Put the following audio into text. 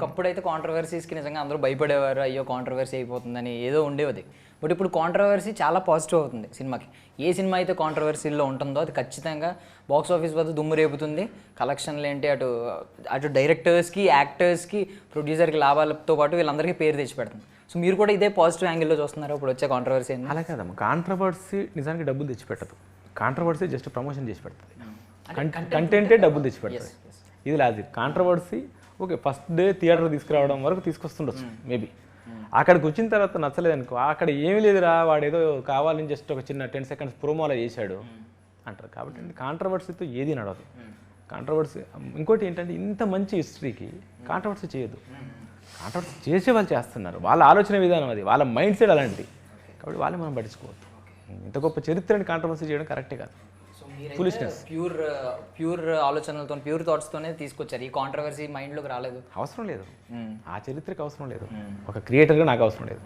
ఒకప్పుడు అయితే కాంట్రవర్సీస్కి నిజంగా అందరూ భయపడేవారు అయ్యో కాంట్రవర్సీ అయిపోతుందని ఏదో ఉండేది బట్ ఇప్పుడు కాంట్రవర్సీ చాలా పాజిటివ్ అవుతుంది సినిమాకి. ఏ సినిమా అయితే కాంట్రవర్సీలో ఉంటుందో అది ఖచ్చితంగా బాక్స్ ఆఫీస్ వద్ద దుమ్ము రేపుతుంది. కలెక్షన్లు ఏంటి అటు అటు డైరెక్టర్స్కి యాక్టర్స్కి ప్రొడ్యూసర్కి లాభాలతో పాటు వీళ్ళందరికీ పేరు తెచ్చిపెడుతుంది. సో మీరు కూడా ఇదే పాజిటివ్ యాంగిల్లో చూస్తున్నారు? ఇప్పుడు వచ్చే కాంట్రవర్సీ అలా కాదమ్మా. కాంట్రవర్సీ నిజానికి డబ్బులు తెచ్చిపెట్టదు. కాంట్రవర్సీ జస్ట్ ప్రమోషన్ చేసి పెడుతుంది. కంటెంటే డబ్బులు తెచ్చి పెడుతుంది ఇది logic controversy okay first day theatre తీసుకురావడం వరకు తీసుకొస్తుండొచ్చు మేబీ అక్కడికి వచ్చిన తర్వాత నచ్చలేదు అనుకో అక్కడ ఏమీ లేదురా వాడు ఏదో కావాలని జస్ట్ ఒక చిన్న టెన్ సెకండ్స్ ప్రోమోలో చేశాడు అంటారు. కాబట్టి కాంట్రవర్సీతో ఏది నడవదు. కాంట్రవర్సీ ఇంకోటి ఏంటంటే ఇంత మంచి హిస్టరీకి కాంట్రవర్సీ చేయదు కాంట్రవర్సీ చేసే వాళ్ళు చేస్తున్నారు. వాళ్ళ ఆలోచన విధానం అది వాళ్ళ మైండ్ సెట్ అలాంటిది కాబట్టి వాళ్ళే మనం పట్టించుకోవద్దు. ఇంత గొప్ప చరిత్రని కాంట్రవర్సీ చేయడం కరెక్టే కాదు. ఫులిష్నెస్ ప్యూర్ ప్యూర్ ఆలోచనలతో ప్యూర్ థాట్స్తోనే తీసుకొచ్చారు. ఈ కాంట్రవర్సీ మైండ్లోకి రాలేదు. అవసరం లేదు. ఆ చరిత్రకి అవసరం లేదు. ఒక క్రియేటర్గా నాకు అవసరం లేదు.